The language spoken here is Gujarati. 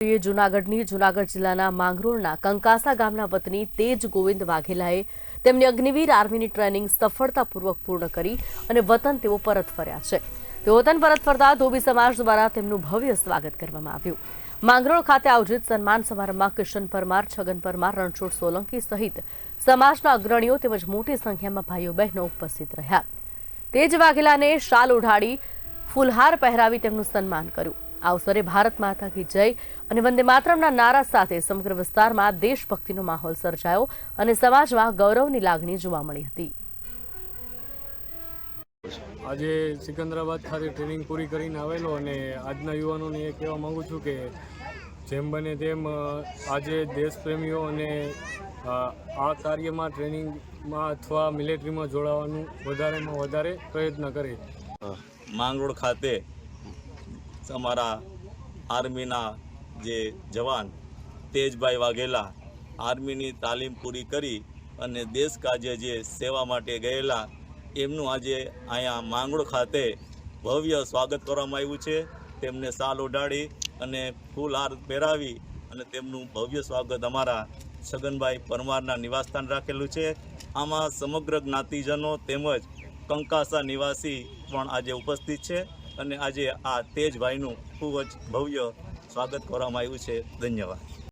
જૂનાગઢની જૂનાગઢ જિલ્લાના માંગરોળના કંકાસા ગામના વતની તેજ ગોવિંદ વાઘેલાએ તેમની અગ્નિવીર આર્મીની ટ્રેનિંગ સફળતાપૂર્વક પૂર્ણ કરી અને વતન તેઓ પરત ફર્યા છે. તેઓ વતન પરત ફરતા ધોબી સમાજ દ્વારા તેમનું ભવ્ય સ્વાગત કરવામાં આવ્યું. માંગરોળ ખાતે આયોજિત સન્માન સમારંભમાં કિશન પરમાર, છગન પરમાર, રણછોડ સોલંકી સહિત સમાજના અગ્રણીઓ તેમજ મોટી સંખ્યામાં ભાઈઓ બહેનો ઉપસ્થિત રહ્યા. તેજ વાઘેલાને શાલ ઉઢાડી ફૂલહાર પહેરાવી તેમનું સન્માન કર્યું. આ અવસરે ભારત માતા કી જય અને વંદે માતરમના નારા સાથે સમગ્ર વિસ્તારમાં દેશભક્તિનો માહોલ સર્જાયો અને સમાજમાં ગૌરવની લાગણી જોવા મળી હતી. આજે સિકંદરાબાદ ખાતે ટ્રેનિંગ પૂરી કરીને આવેલો અને આજના યુવાનોને એ કહેવા માગું છું કે જેમ બને તેમ આજે દેશપ્રેમીઓ અને આ કાર્યમાં ટ્રેનિંગમાં અથવા મિલિટરીમાં જોડાવાનું વધારેમાં વધારે પ્રયત્ન કરે. માંગરોળ ખાતે અમારા આર્મીના જે જવાન તેજભાઈ વાઘેલા આર્મીની તાલીમ પૂરી કરી અને દેશ કાજે જે સેવા માટે ગયેલા, એમનું આજે અહીંયા માંગરોળ ખાતે ભવ્ય સ્વાગત કરવામાં આવ્યું છે. તેમને સાલ ઓઢાડી અને ફૂલહાર પહેરાવી અને તેમનું ભવ્ય સ્વાગત અમારા છગનભાઈ પરમારના નિવાસસ્થાન રાખેલું છે. આમાં સમગ્ર જ્ઞાતિજનો તેમજ કંકાસા નિવાસી પણ આજે ઉપસ્થિત છે. અને આજે આ તેજભાઈનું ખૂબ જ ભવ્ય સ્વાગત કરવામાં આવ્યું છે. ધન્યવાદ.